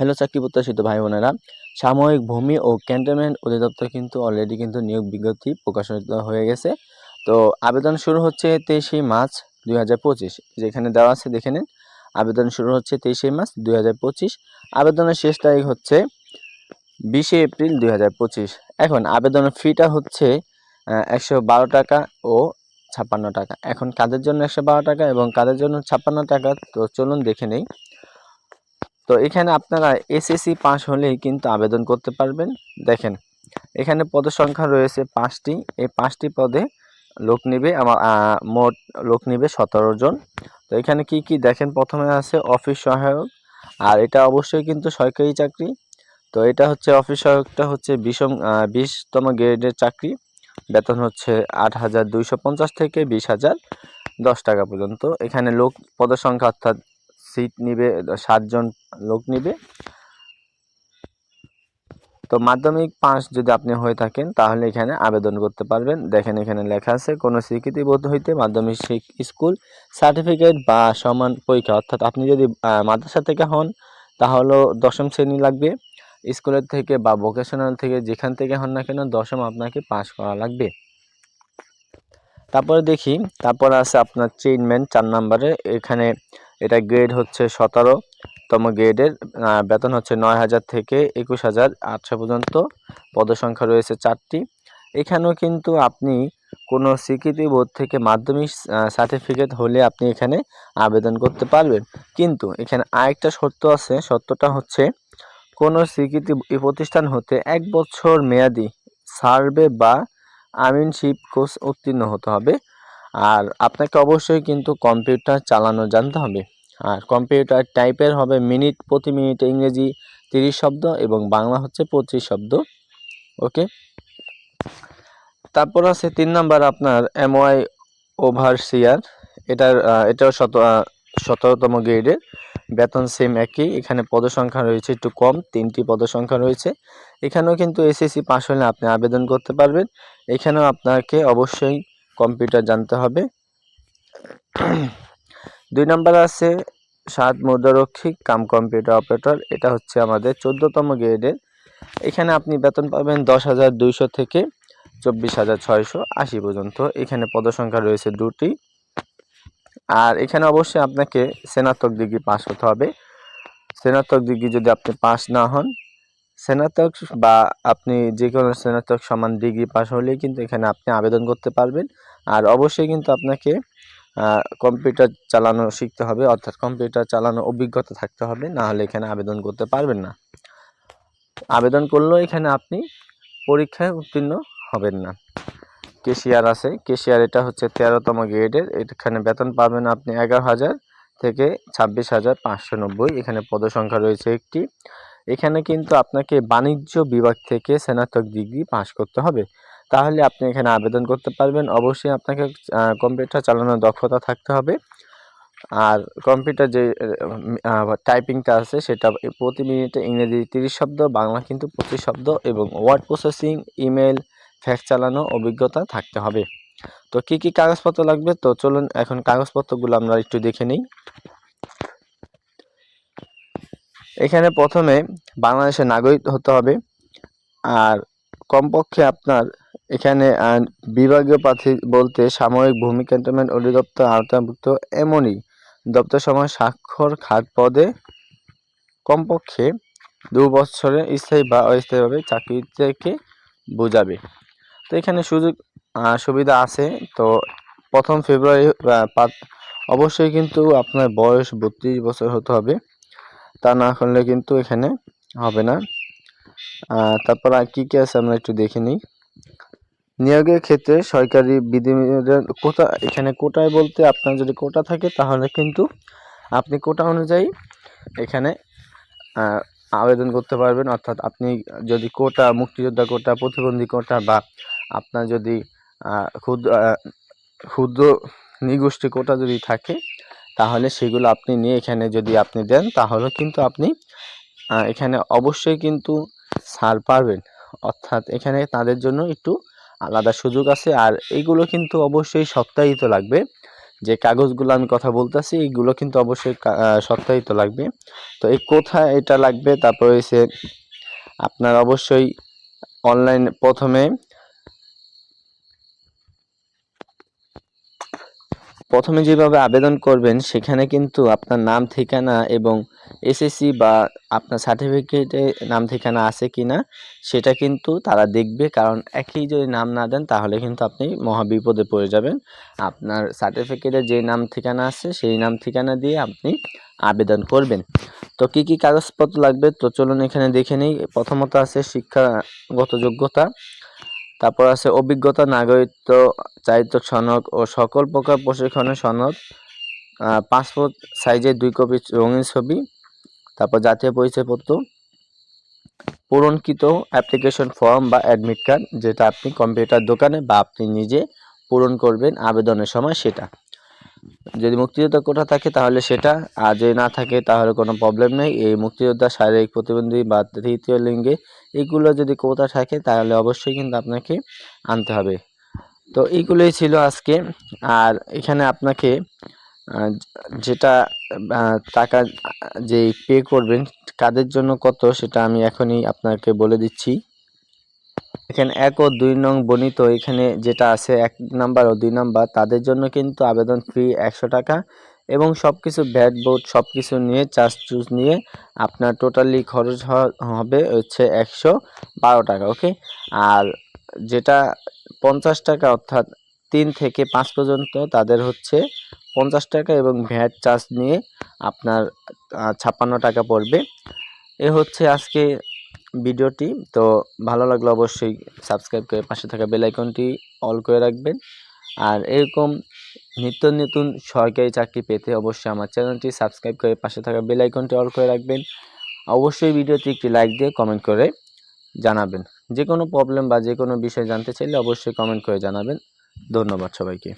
Hello চাকরি প্রত্যাশিত ভাই বোনেরা। সাময়িক ভূমি ও ক্যান্টনমেন্ট অধিদপ্তর কিন্তু অলরেডি কিন্তু নিয়োগ বিজ্ঞপ্তি প্রকাশিত হয়ে গেছে। তো আবেদন শুরু হচ্ছে তেইশে মার্চ দুই হাজার পঁচিশ। যেখানে দেওয়া আছে দেখে নিন। আবেদন শুরু হচ্ছে তেইশে মার্চ দুই হাজার পঁচিশ। আবেদনের শেষ তারিখ হচ্ছে বিশে এপ্রিল দুই হাজার পঁচিশ। এখন আবেদনের ফিটা হচ্ছে একশো বারো টাকা ও ছাপ্পান্ন টাকা। এখন কাদের জন্য একশো বারো টাকা এবং কাদের জন্য ছাপ্পান্ন টাকা? তো চলুন দেখে নেই। তো এখানে আপনারা এসএসসি পাস হলেই কিন্তু আবেদন করতে পারবেন। দেখেন, এখানে পদের সংখ্যা রয়েছে পাঁচটি। এই পাঁচটি পদে লোক নেবে, আমার মোট লোক নেবে সতেরো জন। তো এখানে কি কি? দেখেন, প্রথমে আছে অফিস সহায়ক, আর এটা অবশ্যই কিন্তু সরকারি চাকরি। তো এটা হচ্ছে অফিস সহায়কটা হচ্ছে বিশম বিশতম গ্রেডের চাকরি। বেতন হচ্ছে আট হাজার দুইশো পঞ্চাশ থেকে বিশ হাজার দশ টাকা পর্যন্ত। এখানে লোক, পদের সংখ্যা অর্থাৎ সিট নিবে সাতজন লোক নিবে। তো মাধ্যমিক পাস যদি আপনি হয়ে থাকেন, তাহলে এখানে আবেদন করতে পারবেন। দেখেন এখানে লেখা আছে, কোনো স্বীকৃতিবোধ হইতে মাধ্যমিক স্কুল সার্টিফিকেট বা সমান পরীক্ষা। অর্থাৎ আপনি যদি মাদ্রাসা থেকে হন তাহলেও দশম শ্রেণি লাগবে। স্কুলের থেকে বা ভোকেশনাল থেকে যেখান থেকে হন না কেন, দশম আপনাকে পাস করা লাগবে। তারপরে দেখি, তারপর আছে আপনার চেইনম্যান চার নাম্বারে। এখানে এটা গ্রেড হচ্ছে সতেরো, তম গ্রেডের বেতন হচ্ছে নয় হাজার থেকে একুশ হাজার আটশো পর্যন্ত। পদসংখ্যা রয়েছে চারটি। এখানেও কিন্তু আপনি কোনো স্বীকৃতি বোর্ড থেকে মাধ্যমিক সার্টিফিকেট হলে আপনি এখানে আবেদন করতে পারবেন। কিন্তু এখানে আরেকটা শর্ত আছে, শর্তটা হচ্ছে কোনো স্বীকৃতি প্রতিষ্ঠান হতে এক বছর মেয়াদি সার্ভে বা আমিনশিপ কোর্স উত্তীর্ণ হতে হবে। আর আপনাকে অবশ্যই কিন্তু কম্পিউটার চালানো জানতে হবে। আর কম্পিউটার টাইপের হবে মিনিট প্রতি মিনিটে ইংরেজি তিরিশ শব্দ এবং বাংলা হচ্ছে পঁচিশ শব্দ। ওকে? তারপর আছে তিন নাম্বার আপনার এমওয়াই ওভারসিয়ার এটার এটাও শত সতেরোতম গ্রেডের বেতন সেম একই। এখানে পদসংখ্যা রয়েছে একটু কম, তিনটি পদসংখ্যা রয়েছে। এখানেও কিন্তু এসএসসি পাস হলে আপনি আবেদন করতে পারবেন। এখানেও আপনাকে অবশ্যই কম্পিউটার জানতে হবে। দুই নম্বর আছে সাত মুদ্রারক্ষিক কাম কম্পিউটার অপারেটর, এটা হচ্ছে আমাদের চোদ্দতম গ্রেডের। এখানে আপনি বেতন পাবেন দশ হাজার দুইশো থেকে চব্বিশ হাজার ছয়শো আশি পর্যন্ত। এখানে পদসংখ্যা রয়েছে দুটি। আর এখানে অবশ্যই আপনাকে স্নাতক ডিগ্রি পাস হতে হবে। স্নাতক ডিগ্রি যদি আপনি পাস না হন স্নাতক বা আপনি যে কোনো স্নাতক সমান ডিগ্রি পাস হলেই কিন্তু এখানে আপনি আবেদন করতে পারবেন। আর অবশ্যই কিন্তু আপনাকে কম্পিউটার চালানো শিখতে হবে, অর্থাৎ কম্পিউটার চালানো অভিজ্ঞতা থাকতে হবে, না হলে এখানে আবেদন করতে পারবেন না। আবেদন করলেও এখানে আপনি পরীক্ষায় উত্তীর্ণ হবেন না। কেশিয়ার আছে, কেশিয়ার এটা হচ্ছে তেরোতম গ্রেডের, এখানে বেতন পাবেন আপনি এগারো হাজার থেকে ছাব্বিশ হাজার পাঁচশো নব্বই, এখানে পদসংখ্যা রয়েছে একটি। এখানে কিন্তু আপনাকে বাণিজ্য বিভাগ থেকে স্নাতক ডিগ্রি পাশ করতে হবে। তাহলে আপনি এখানে আবেদন করতে পারবেন। অবশ্যই আপনাকে কম্পিউটার চালানোর দক্ষতা থাকতে হবে। আর কম্পিউটার যে টাইপিংটা আছে সেটা প্রতি মিনিটে ইংরেজি তিরিশ শব্দ, বাংলা কিন্তু পঁচিশ শব্দ এবং ওয়ার্ড প্রসেসিং, ইমেল, ফ্যাক্স চালানো অভিজ্ঞতা থাকতে হবে। তো কি কি কাগজপত্র লাগবে? তো চলুন এখন কাগজপত্রগুলো আমরা একটু দেখে নিই। এখানে প্রথমে বাংলাদেশের নাগরিক হতে হবে। আর কমপক্ষে আপনার এখানে বিভাগীয় প্রার্থী বলতে সাময়িক ভূমি ক্যান্টনমেন্ট অধিদপ্তর, আওতাভুক্ত এমনই দপ্তর সময় স্বাক্ষর খাত পদে কমপক্ষে দু বছরে স্থায়ী বা অস্থায়ীভাবে চাকরি থেকে বোঝাবে। তো এখানে সুযোগ সুবিধা আছে। তো প্রথম ফেব্রুয়ারি অবশ্যই কিন্তু আপনার বয়স বত্রিশ বছর হতে হবে। তা না করলে কিন্তু এখানে হবে না। তারপর আর কী কী আছে আমরা একটু দেখে নিই। নিয়োগের ক্ষেত্রে সরকারি বিধিবিধান কোটা, এখানে কোটায় বলতে আপনার যদি কোটা থাকে তাহলে কিন্তু আপনি কোটা অনুযায়ী এখানে আবেদন করতে পারবেন। অর্থাৎ আপনি যদি কোটা, মুক্তিযোদ্ধা কোটা, প্রতিবন্ধী কোটা বা আপনার যদি ক্ষুদ্র ক্ষুদ্র নিগোষ্ঠী কোটা যদি থাকে তাহলে সেগুলো আপনি নিয়ে এখানে যদি আপনি দেন, তাহলে কিন্তু আপনি এখানে অবশ্যই কিন্তু ছাড় পারবেন অর্থাৎ এখানে তাদের জন্য একটু আলাদা সুযোগ আছে। আর এইগুলো কিন্তু অবশ্যই সপ্তাহিত লাগবে। যে কাগজগুলো আমি কথা বলতেছি এইগুলো কিন্তু অবশ্যই সত্যায়িত লাগবে। তো এই কোথায় এটা লাগবে? তারপর হচ্ছে আপনার অবশ্যই অনলাইন প্রথমে প্রথমে যেভাবে আবেদন করবেন, সেখানে কিন্তু আপনার নাম, ঠিকানা এবং এসএসসি বা আপনার সার্টিফিকেটে নাম, ঠিকানা আছে কি না সেটা কিন্তু তারা দেখবে। কারণ একই যদি নাম না দেন, তাহলে কিন্তু আপনি মহা বিপদে পড়ে যাবেন। আপনার সার্টিফিকেটে যে নাম, ঠিকানা আছে, সেই নাম, ঠিকানা দিয়ে আপনি আবেদন করবেন। তো কি কি কাগজপত্র লাগবে? তো চলুন এখানে দেখে নিই। প্রথমত আছে শিক্ষাগত যোগ্যতা তারপর আছে অভিজ্ঞতা, নাগরিকত্ব চারিত্র সনদ ও সকল প্রকার প্রশিক্ষণের সনদ পাসপোর্ট সাইজের দুই কপি রঙিন ছবি, তারপর জাতীয় পরিচয়পত্র, পূরণকৃত অ্যাপ্লিকেশন ফর্ম বা অ্যাডমিট কার্ড, যেটা আপনি কম্পিউটার দোকানে বা আপনি নিজে পূরণ করবেন আবেদনের সময় সেটা। যদি মুক্তিযোদ্ধা কোটা থাকে তাহলে সেটা, আর যদি না থাকে তাহলে কোনো প্রবলেম নেই। এই মুক্তিযোদ্ধা, শারীরিক প্রতিবন্ধী বা তৃতীয় লিঙ্গে এগুলো যদি কোটা থাকে তাহলে অবশ্যই কিন্তু আপনাকে আনতে হবে। তো এইগুলোই ছিল আজকে। আর এখানে আপনাকে যেটা টাকা যে পে করবেন, কাদের জন্য কত সেটা আমি এখনই আপনাকে বলে দিচ্ছি। এখানে এক ও দুই নং বর্ণিত এখানে যেটা আছে, এক নাম্বার ও দুই নাম্বার, তাদের জন্য কিন্তু আবেদন ফি একশো টাকা এবং সব কিছু ভ্যাট বোর্ড সব কিছু নিয়ে, চার্জ চুজ নিয়ে আপনার টোটালি খরচ হবে হচ্ছে একশো বারো টাকা, ওকে? আর যেটা পঞ্চাশ টাকা অর্থাৎ তিন থেকে পাঁচ পর্যন্ত, তাদের হচ্ছে পঞ্চাশ টাকা এবং ভ্যাট চার্জ নিয়ে আপনার ছাপ্পান্ন টাকা পড়বে। এ হচ্ছে আজকে ভিডিওটি, তো ভালো লাগলে অবশ্যই সাবস্ক্রাইব করে পাশে থাকা বেল আইকনটি অল করে রাখবেন। আর এরকম নিত্য নতুন সরকারি চাকরি পেতে অবশ্যই আমার চ্যানেলটি সাবস্ক্রাইব করে পাশে থাকা বেল আইকনটি অল করে রাখবেন। অবশ্যই ভিডিওটি একটি লাইক দিয়ে কমেন্ট করে জানাবেন। যে কোনো প্রবলেম বা যে কোনো বিষয় জানতে চাইলে অবশ্যই কমেন্ট করে জানাবেন। ধন্যবাদ সবাইকে।